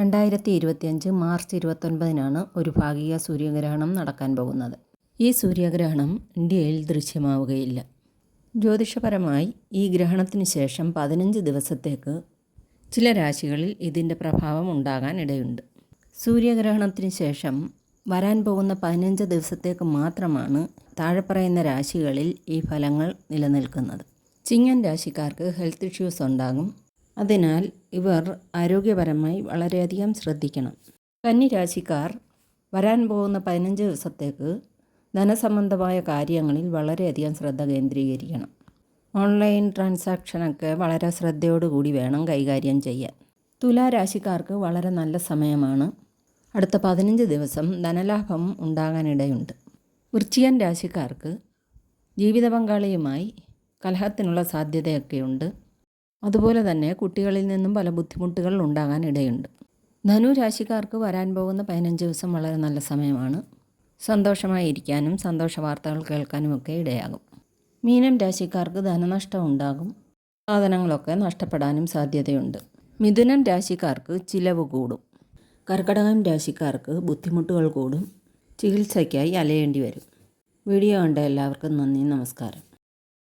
രണ്ടായിരത്തി ഇരുപത്തിയഞ്ച് മാർച്ച് ഇരുപത്തൊൻപതിനാണ് ഒരു ഭാഗിക സൂര്യഗ്രഹണം നടക്കാൻ പോകുന്നത്. ഈ സൂര്യഗ്രഹണം ഇന്ത്യയിൽ ദൃശ്യമാവുകയില്ല. ജ്യോതിഷപരമായി ഈ ഗ്രഹണത്തിന് ശേഷം പതിനഞ്ച് ദിവസത്തേക്ക് ചില രാശികളിൽ ഇതിന്റെ പ്രഭാവം ഉണ്ടാകാൻ ഇടയുണ്ട്. സൂര്യഗ്രഹണത്തിന് ശേഷം വരാൻ പോകുന്ന പതിനഞ്ച് ദിവസത്തേക്ക് മാത്രമാണ് താഴെ പറയുന്ന രാശികളിൽ ഈ ഫലങ്ങൾ നിലനിൽക്കുന്നത്. ചിങ്ങൻ രാശിക്കാർക്ക് ഹെൽത്ത് ഇഷ്യൂസ് ഉണ്ടാകും. അതിനാൽ ഇവർ ആരോഗ്യപരമായി വളരെയധികം ശ്രദ്ധിക്കണം. കന്നി രാശിക്കാർ വരാൻ പോകുന്ന പതിനഞ്ച് ദിവസത്തേക്ക് ധനസംബന്ധമായ കാര്യങ്ങളിൽ വളരെയധികം ശ്രദ്ധ കേന്ദ്രീകരിക്കണം. ഓൺലൈൻ ട്രാൻസാക്ഷനൊക്കെ വളരെ ശ്രദ്ധയോടുകൂടി വേണം കൈകാര്യം ചെയ്യാൻ. തുലാരാശിക്കാർക്ക് വളരെ നല്ല സമയമാണ്. അടുത്ത പതിനഞ്ച് ദിവസം ധനലാഭം ഉണ്ടാകാനിടയുണ്ട്. വൃശ്ചികൻ രാശിക്കാർക്ക് ജീവിത പങ്കാളിയുമായി കലഹത്തിനുള്ള സാധ്യതയൊക്കെയുണ്ട്. അതുപോലെ തന്നെ കുട്ടികളിൽ നിന്നും പല ബുദ്ധിമുട്ടുകൾ ഉണ്ടാകാൻ ഇടയുണ്ട് ധനു രാശിക്കാർക്ക് വരാൻ പോകുന്ന പതിനഞ്ച് ദിവസം വളരെ നല്ല സമയമാണ്. സന്തോഷമായിരിക്കാനും സന്തോഷ വാർത്തകൾ കേൾക്കാനുമൊക്കെ ഇടയാകും. മീനം രാശിക്കാർക്ക് ധനനഷ്ടം ഉണ്ടാകും. സാധനങ്ങളൊക്കെ നഷ്ടപ്പെടാനും സാധ്യതയുണ്ട്. മിഥുനം രാശിക്കാർക്ക് ചിലവ് കൂടും. കർക്കടകം രാശിക്കാർക്ക് ബുദ്ധിമുട്ടുകൾ കൂടും. ചികിത്സയ്ക്കായി അലയേണ്ടി വരും. വീഡിയോ കണ്ട എല്ലാവർക്കും നന്ദി നമസ്കാരം.